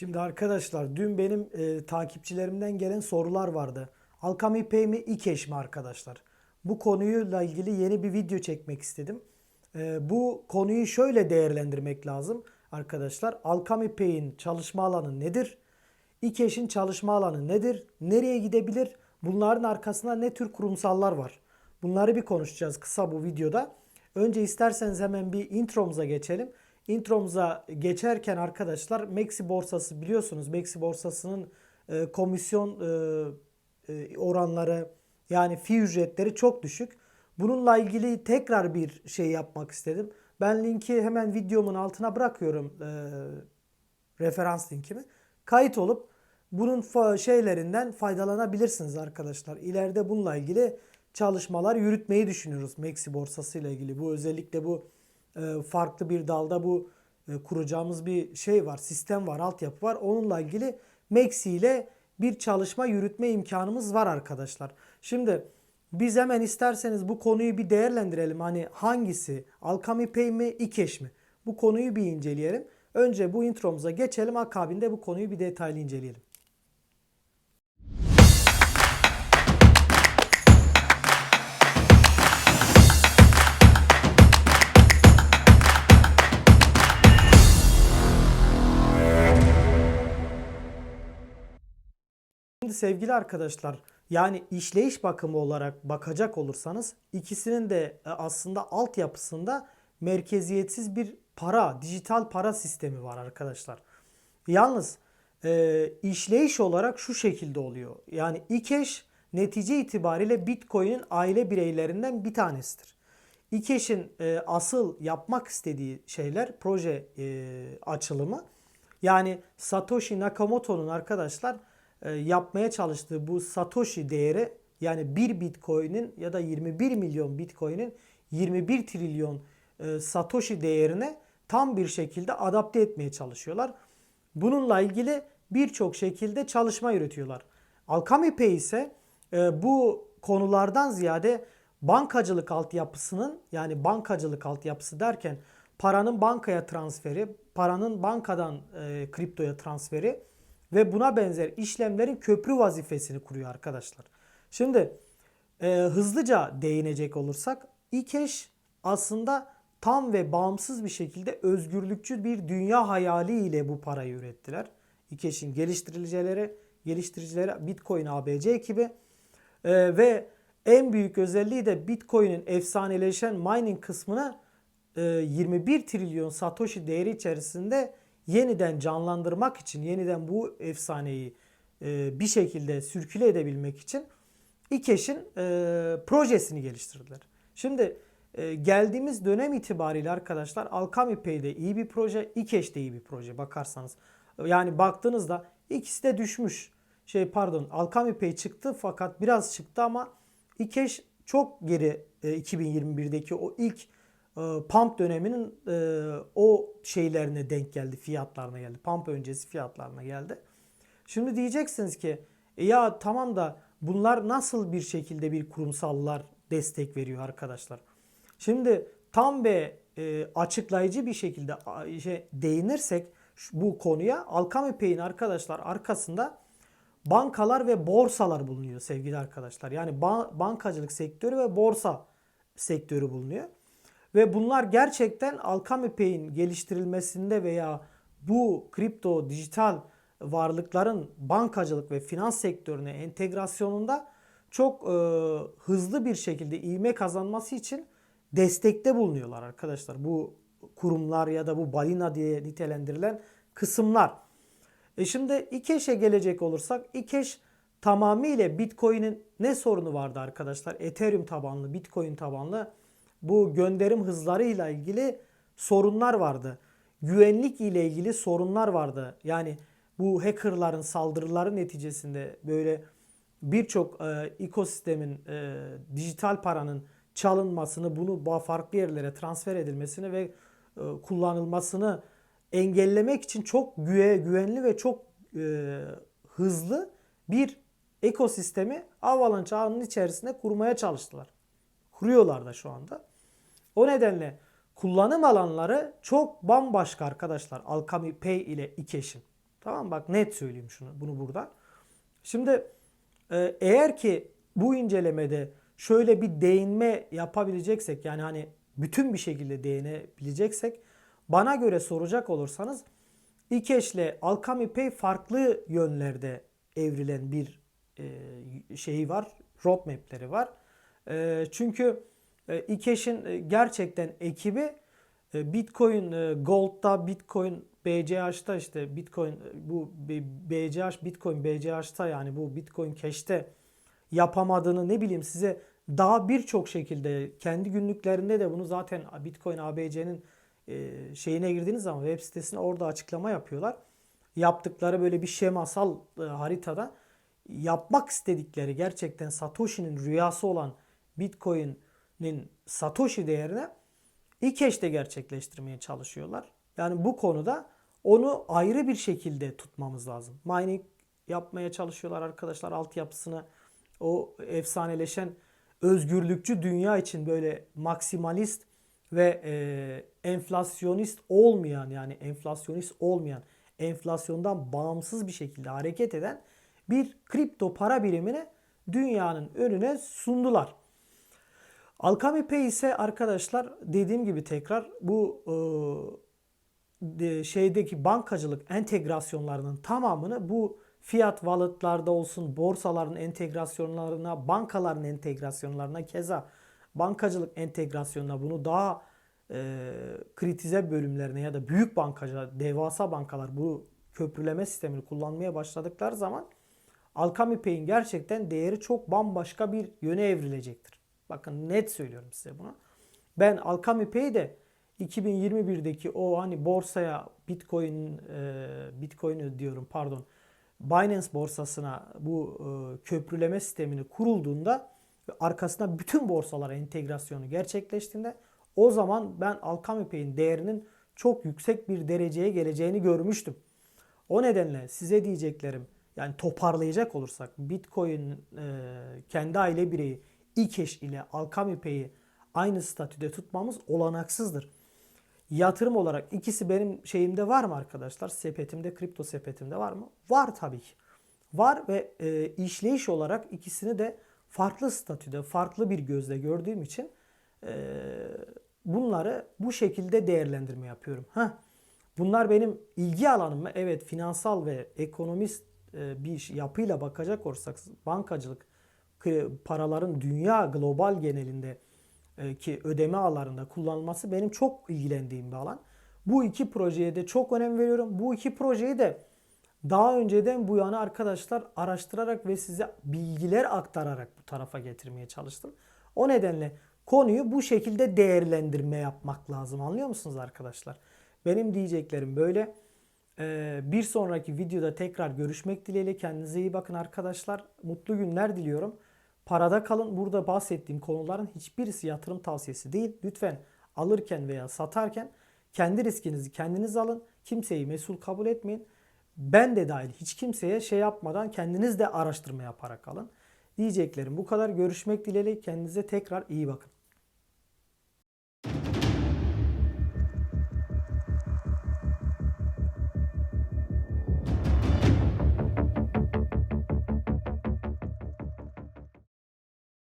Şimdi arkadaşlar dün benim e, takipçilerimden gelen sorular vardı. Alchemy Pay mi iKash mi arkadaşlar? Bu konuyla ilgili yeni bir video çekmek istedim. E, bu konuyu şöyle değerlendirmek lazım arkadaşlar. Alchemy Pay'in çalışma alanı nedir? iKash'in çalışma alanı nedir? Nereye gidebilir? Bunların arkasında ne tür kurumsallar var? Bunları bir konuşacağız kısa bu videoda. Önce isterseniz hemen bir intromuza geçelim. Intromuza geçerken arkadaşlar Maxi borsası biliyorsunuz Maxi borsasının e, komisyon e, e, oranları yani fi ücretleri çok düşük. Bununla ilgili tekrar bir şey yapmak istedim. Ben linki hemen videomun altına bırakıyorum e, referans linkimi. Kayıt olup bunun fa- şeylerinden faydalanabilirsiniz arkadaşlar. İleride bununla ilgili çalışmalar yürütmeyi düşünüyoruz Maxi borsası ile ilgili. Bu özellikle bu farklı bir dalda bu e, kuracağımız bir şey var, sistem var, altyapı var. Onunla ilgili Maxi ile bir çalışma yürütme imkanımız var arkadaşlar. Şimdi biz hemen isterseniz bu konuyu bir değerlendirelim. Hani hangisi? Alchemy Pay mi, iKash mi? Bu konuyu bir inceleyelim. Önce bu intromuza geçelim. Akabinde bu konuyu bir detaylı inceleyelim. Sevgili arkadaşlar yani işleyiş bakımı olarak bakacak olursanız ikisinin de e, aslında altyapısında merkeziyetsiz bir para, dijital para sistemi var arkadaşlar. Yalnız e, işleyiş olarak şu şekilde oluyor. Yani iKash netice itibariyle Bitcoin'in aile bireylerinden bir tanesidir. iKash'in e, asıl yapmak istediği şeyler proje e, açılımı. Yani Satoshi Nakamoto'nun arkadaşlar yapmaya çalıştığı bu Satoshi değeri yani 1 Bitcoin'in ya da 21 milyon Bitcoin'in 21 trilyon e, Satoshi değerine tam bir şekilde adapte etmeye çalışıyorlar. Bununla ilgili birçok şekilde çalışma yürütüyorlar. Alchemy Pay ise e, bu konulardan ziyade bankacılık altyapısının yani bankacılık altyapısı derken paranın bankaya transferi, paranın bankadan e, kriptoya transferi ve buna benzer işlemlerin köprü vazifesini kuruyor arkadaşlar. Şimdi e, hızlıca değinecek olursak iKash aslında tam ve bağımsız bir şekilde özgürlükçü bir dünya hayali ile bu parayı ürettiler. iKash'in geliştiricileri, geliştiricileri Bitcoin ABC ekibi E, ve en büyük özelliği de Bitcoin'in efsaneleşen mining kısmını e, 21 trilyon Satoshi değeri içerisinde yeniden canlandırmak için, yeniden bu efsaneyi e, bir şekilde sürküle edebilmek için iKash'in e, projesini geliştirdiler. Şimdi e, geldiğimiz dönem itibariyle arkadaşlar Alchemy Pay de iyi bir proje, iKash de iyi bir proje bakarsanız. Yani baktığınızda ikisi de düşmüş. Şey pardon Alchemy Pay çıktı fakat biraz çıktı ama iKash çok geri e, 2021'deki o ilk e, pump döneminin e, o şeylerine denk geldi, fiyatlarına geldi. Pump öncesi fiyatlarına geldi. Şimdi diyeceksiniz ki e ya tamam da bunlar nasıl bir şekilde bir kurumsallar destek veriyor arkadaşlar? Şimdi tam ve e, açıklayıcı bir şekilde değinirsek bu konuya Alchemy Pay'in arkadaşlar arkasında bankalar ve borsalar bulunuyor sevgili arkadaşlar. Yani ba- bankacılık sektörü ve borsa sektörü bulunuyor. Ve bunlar gerçekten Alchemy Pay'in geliştirilmesinde veya bu kripto dijital varlıkların bankacılık ve finans sektörüne entegrasyonunda çok e, hızlı bir şekilde ivme kazanması için destekte bulunuyorlar arkadaşlar. Bu kurumlar ya da bu balina diye nitelendirilen kısımlar. E şimdi iKash'e gelecek olursak iKash tamamıyla Bitcoin'in ne sorunu vardı arkadaşlar? Ethereum tabanlı, Bitcoin tabanlı bu gönderim hızlarıyla ilgili sorunlar vardı. Güvenlik ile ilgili sorunlar vardı. Yani bu hackerların saldırıları neticesinde böyle birçok e, ekosistemin e, dijital paranın çalınmasını, bunu farklı yerlere transfer edilmesini ve e, kullanılmasını engellemek için çok güve, güvenli ve çok e, hızlı bir ekosistemi Avalanche ağının içerisinde kurmaya çalıştılar. Kuruyorlar da şu anda. O nedenle kullanım alanları çok bambaşka arkadaşlar Alchemy Pay ile iKash'in. Tamam? Bak net söyleyeyim şunu bunu burada. Şimdi e, eğer ki bu incelemede şöyle bir değinme yapabileceksek yani hani bütün bir şekilde değinebileceksek bana göre soracak olursanız İKEŞ ile Alchemy Pay farklı yönlerde evrilen bir e, şeyi var. Roadmap'leri var. E, çünkü İKEŞ'in e, gerçekten ekibi e, Bitcoin e, Gold'da, Bitcoin BCH'ta işte Bitcoin e, bu BCH Bitcoin BCH'ta yani bu Bitcoin Cash'te yapamadığını ne bileyim size daha birçok şekilde kendi günlüklerinde de bunu zaten Bitcoin ABC'nin e, şeyine girdiğiniz zaman web sitesine orada açıklama yapıyorlar. Yaptıkları böyle bir şemasal e, haritada yapmak istedikleri gerçekten Satoshi'nin rüyası olan Bitcoin'in Satoshi değerine İKEŞ'te gerçekleştirmeye çalışıyorlar. Yani bu konuda onu ayrı bir şekilde tutmamız lazım. Mining yapmaya çalışıyorlar arkadaşlar altyapısını. O efsaneleşen özgürlükçü dünya için böyle maksimalist ve e, enflasyonist olmayan yani enflasyonist olmayan enflasyondan bağımsız bir şekilde hareket eden bir kripto para birimini dünyanın önüne sundular. Alchemy Pay ise arkadaşlar dediğim gibi tekrar bu e, de- şeydeki bankacılık entegrasyonlarının tamamını bu fiat wallet'larda olsun, borsaların entegrasyonlarına, bankaların entegrasyonlarına keza bankacılık entegrasyonuna bunu daha e, kritize bölümlerine ya da büyük bankacılar, devasa bankalar bu köprüleme sistemini kullanmaya başladıkları zaman Alchemy Pay'in gerçekten değeri çok bambaşka bir yöne evrilecektir. Bakın net söylüyorum size bunu. Ben Alchemy Pay'de 2021'deki o hani borsaya Bitcoin e, Bitcoin diyorum pardon Binance borsasına bu e, köprüleme sistemini kurulduğunda arkasına bütün borsalara entegrasyonu gerçekleştiğinde o zaman ben Alchemy Pay'in değerinin çok yüksek bir dereceye geleceğini görmüştüm. O nedenle size diyeceklerim yani toparlayacak olursak Bitcoin e, kendi aile bireyi İKEŞ ile Alchemy Pay'i aynı statüde tutmamız olanaksızdır. Yatırım olarak ikisi benim şeyimde var mı arkadaşlar? Sepetimde, kripto sepetimde var mı? Var tabii ki. Var ve e, işleyiş olarak ikisini de farklı statüde, farklı bir gözle gördüğüm için e, bunları bu şekilde değerlendirme yapıyorum. Heh. Bunlar benim ilgi alanım mı? Evet, finansal ve ekonomist e, bir iş- yapıyla bakacak olursak bankacılık paraların dünya global genelinde e, ki ödeme ağlarında kullanılması benim çok ilgilendiğim bir alan. Bu iki projeye de çok önem veriyorum. Bu iki projeyi de daha önceden bu yana arkadaşlar araştırarak ve size bilgiler aktararak bu tarafa getirmeye çalıştım. O nedenle konuyu bu şekilde değerlendirme yapmak lazım. Anlıyor musunuz arkadaşlar? Benim diyeceklerim böyle. Ee, bir sonraki videoda tekrar görüşmek dileğiyle. Kendinize iyi bakın arkadaşlar. Mutlu günler diliyorum. Parada kalın. Burada bahsettiğim konuların hiçbirisi yatırım tavsiyesi değil. Lütfen alırken veya satarken kendi riskinizi kendiniz alın. Kimseyi mesul kabul etmeyin. Ben de dahil hiç kimseye şey yapmadan kendiniz de araştırma yaparak alın. Diyeceklerim bu kadar. Görüşmek dileğiyle. Kendinize tekrar iyi bakın.